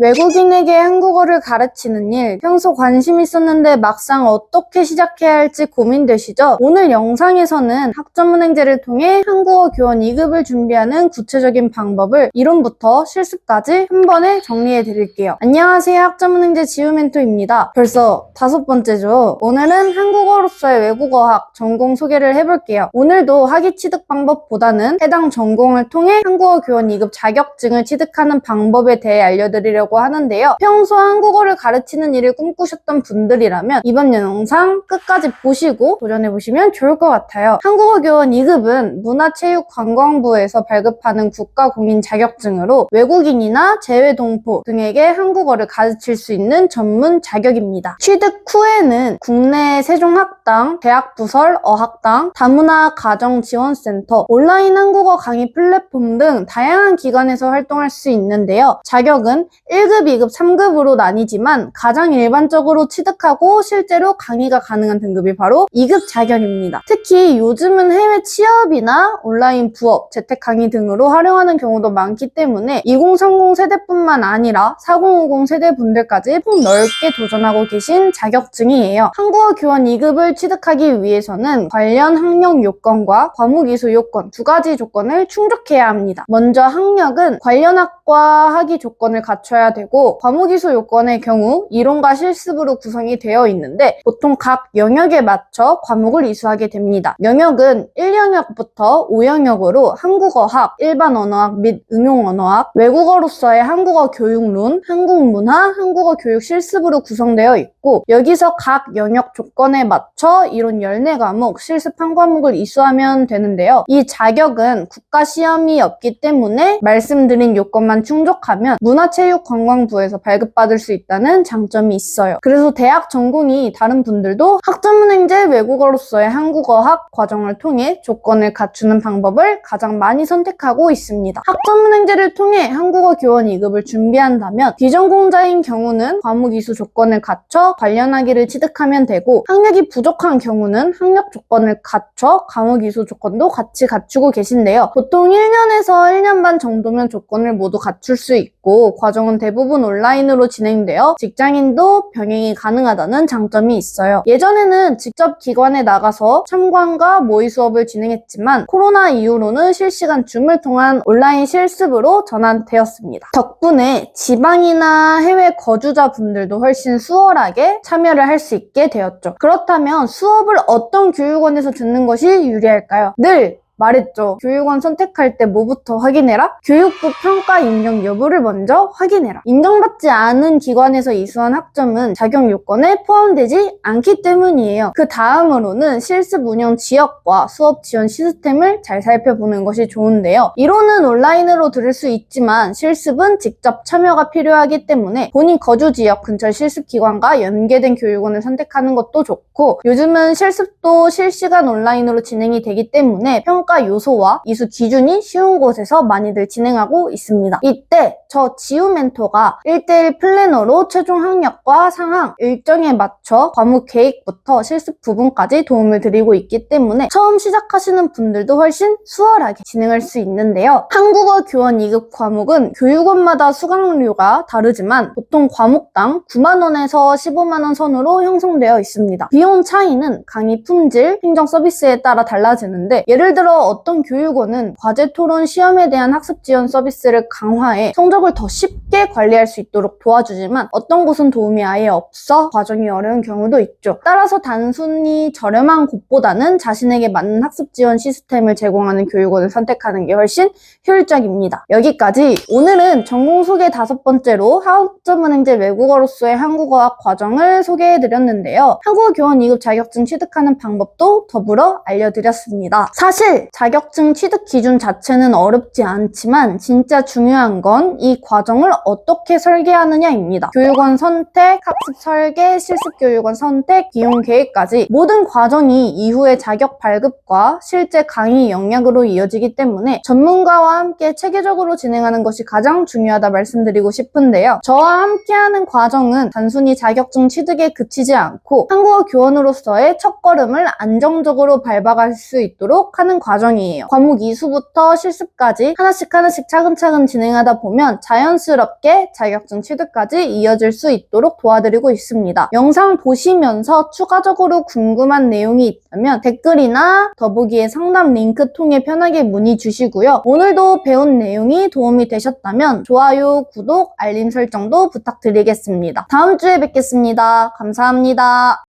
외국인에게 한국어를 가르치는 일, 평소 관심 있었는데 막상 어떻게 시작해야 할지 고민되시죠? 오늘 영상에서는 학점은행제를 통해 한국어 교원 2급을 준비하는 구체적인 방법을 이론부터 실습까지 한 번에 정리해 드릴게요. 안녕하세요. 학점은행제 지우멘토입니다. 벌써 다섯 번째죠. 오늘은 한국어로서의 외국어학 전공 소개를 해볼게요. 오늘도 학위 취득 방법보다는 해당 전공을 통해 한국어 교원 2급 자격증을 취득하는 방법에 대해 알려드리려고 하는데요. 평소 한국어를 가르치는 일을 꿈꾸셨던 분들이라면 이번 영상 끝까지 보시고 도전해보시면 좋을 것 같아요. 한국어 교원 2급은 문화체육관광부에서 발급하는 국가공인 자격증으로 외국인이나 재외동포 등에게 한국어를 가르칠 수 있는 전문 자격입니다. 취득 후에는 국내 세종학당, 대학부설, 어학당, 다문화 가정지원센터, 온라인 한국어 강의 플랫폼 등 다양한 기관에서 활동할 수 있는데요. 자격은 1 급, 2급, 3급으로 나뉘지만 가장 일반적으로 취득하고 실제로 강의가 가능한 등급이 바로 2급 자격입니다. 특히 요즘은 해외 취업이나 온라인 부업, 재택 강의 등으로 활용하는 경우도 많기 때문에 2030 세대뿐만 아니라 4050 세대 분들까지 폭 넓게 도전하고 계신 자격증이에요. 한국어 교원 2급을 취득하기 위해서는 관련 학력 요건과 과목 이수 요건 두 가지 조건을 충족해야 합니다. 먼저 학력은 관련 학과 학위 조건을 갖춰야 되고 과목 이수 요건의 경우 이론과 실습으로 구성이 되어 있는데 보통 각 영역에 맞춰 과목을 이수하게 됩니다. 영역은 1영역부터 5영역으로 한국어학, 일반 언어학 및 응용 언어학, 외국어로서의 한국어 교육론, 한국문화, 한국어 교육 실습으로 구성되어 있고 여기서 각 영역 조건에 맞춰 이론 14과목, 실습 한 과목을 이수하면 되는데요. 이 자격은 국가 시험이 없기 때문에 말씀드린 요건만 충족하면 문화체육 관 광부에서 발급받을 수 있다는 장점이 있어요. 그래서 대학 전공이 다른 분들도 학점은행제 외국어로서의 한국어학 과정을 통해 조건을 갖추는 방법을 가장 많이 선택하고 있습니다. 학점은행제를 통해 한국어 교원 2급을 준비한다면 비전공자인 경우는 과목 이수 조건을 갖춰 관련 학위를 취득하면 되고 학력이 부족한 경우는 학력 조건을 갖춰 과목 이수 조건도 같이 갖추고 계신데요. 보통 1년에서 1년 반 정도면 조건을 모두 갖출 수 있고 과정은 대 부분 온라인으로 진행되어 직장인도 병행이 가능하다는 장점이 있어요. 예전에는 직접 기관에 나가서 참관과 모의 수업을 진행했지만 코로나 이후로는 실시간 줌을 통한 온라인 실습으로 전환되었습니다. 덕분에 지방이나 해외 거주자분들도 훨씬 수월하게 참여를 할 수 있게 되었죠. 그렇다면 수업을 어떤 교육원에서 듣는 것이 유리할까요? 늘 말했죠. 교육원 선택할 때 뭐부터 확인해라? 교육부 평가 인정 여부를 먼저 확인해라. 인정받지 않은 기관에서 이수한 학점은 자격 요건에 포함되지 않기 때문이에요. 그 다음으로는 실습 운영 지역과 수업 지원 시스템을 잘 살펴보는 것이 좋은데요. 이론은 온라인으로 들을 수 있지만 실습은 직접 참여가 필요하기 때문에 본인 거주 지역 근처 실습 기관과 연계된 교육원을 선택하는 것도 좋고 요즘은 실습도 실시간 온라인으로 진행이 되기 때문에 평가 요소와 이수 기준이 쉬운 곳에서 많이들 진행하고 있습니다. 이때 저 지우 멘토가 1대1 플래너로 최종 학력과 상황, 일정에 맞춰 과목 계획부터 실습 부분까지 도움을 드리고 있기 때문에 처음 시작하시는 분들도 훨씬 수월하게 진행할 수 있는데요. 한국어 교원 2급 과목은 교육원마다 수강료가 다르지만 보통 과목당 9만원에서 15만원 선으로 형성되어 있습니다. 비용 차이는 강의 품질, 행정 서비스에 따라 달라지는데 예를 들어 어떤 교육원은 과제 토론 시험에 대한 학습 지원 서비스를 강화해 성적을 더 쉽게 관리할 수 있도록 도와주지만 어떤 곳은 도움이 아예 없어 과정이 어려운 경우도 있죠. 따라서 단순히 저렴한 곳보다는 자신에게 맞는 학습 지원 시스템을 제공하는 교육원을 선택하는 게 훨씬 효율적입니다. 여기까지 오늘은 전공 소개 다섯 번째로 하우점은행제 외국어로서의 한국어학 과정을 소개해드렸는데요. 한국어 교원 2급 자격증 취득하는 방법도 더불어 알려드렸습니다. 사실 자격증 취득 기준 자체는 어렵지 않지만 진짜 중요한 건 이 과정을 어떻게 설계하느냐입니다. 교육원 선택, 학습 설계, 실습 교육원 선택, 비용 계획까지 모든 과정이 이후의 자격 발급과 실제 강의 영역으로 이어지기 때문에 전문가와 함께 체계적으로 진행하는 것이 가장 중요하다 말씀드리고 싶은데요. 저와 함께하는 과정은 단순히 자격증 취득에 그치지 않고 한국어 교원으로서의 첫걸음을 안정적으로 밟아갈 수 있도록 하는 과정 과정이에요. 과목 이수부터 실습까지 하나씩 하나씩 차근차근 진행하다 보면 자연스럽게 자격증 취득까지 이어질 수 있도록 도와드리고 있습니다. 영상 보시면서 추가적으로 궁금한 내용이 있다면 댓글이나 더보기의 상담 링크 통해 편하게 문의 주시고요. 오늘도 배운 내용이 도움이 되셨다면 좋아요, 구독, 알림 설정도 부탁드리겠습니다. 다음 주에 뵙겠습니다. 감사합니다.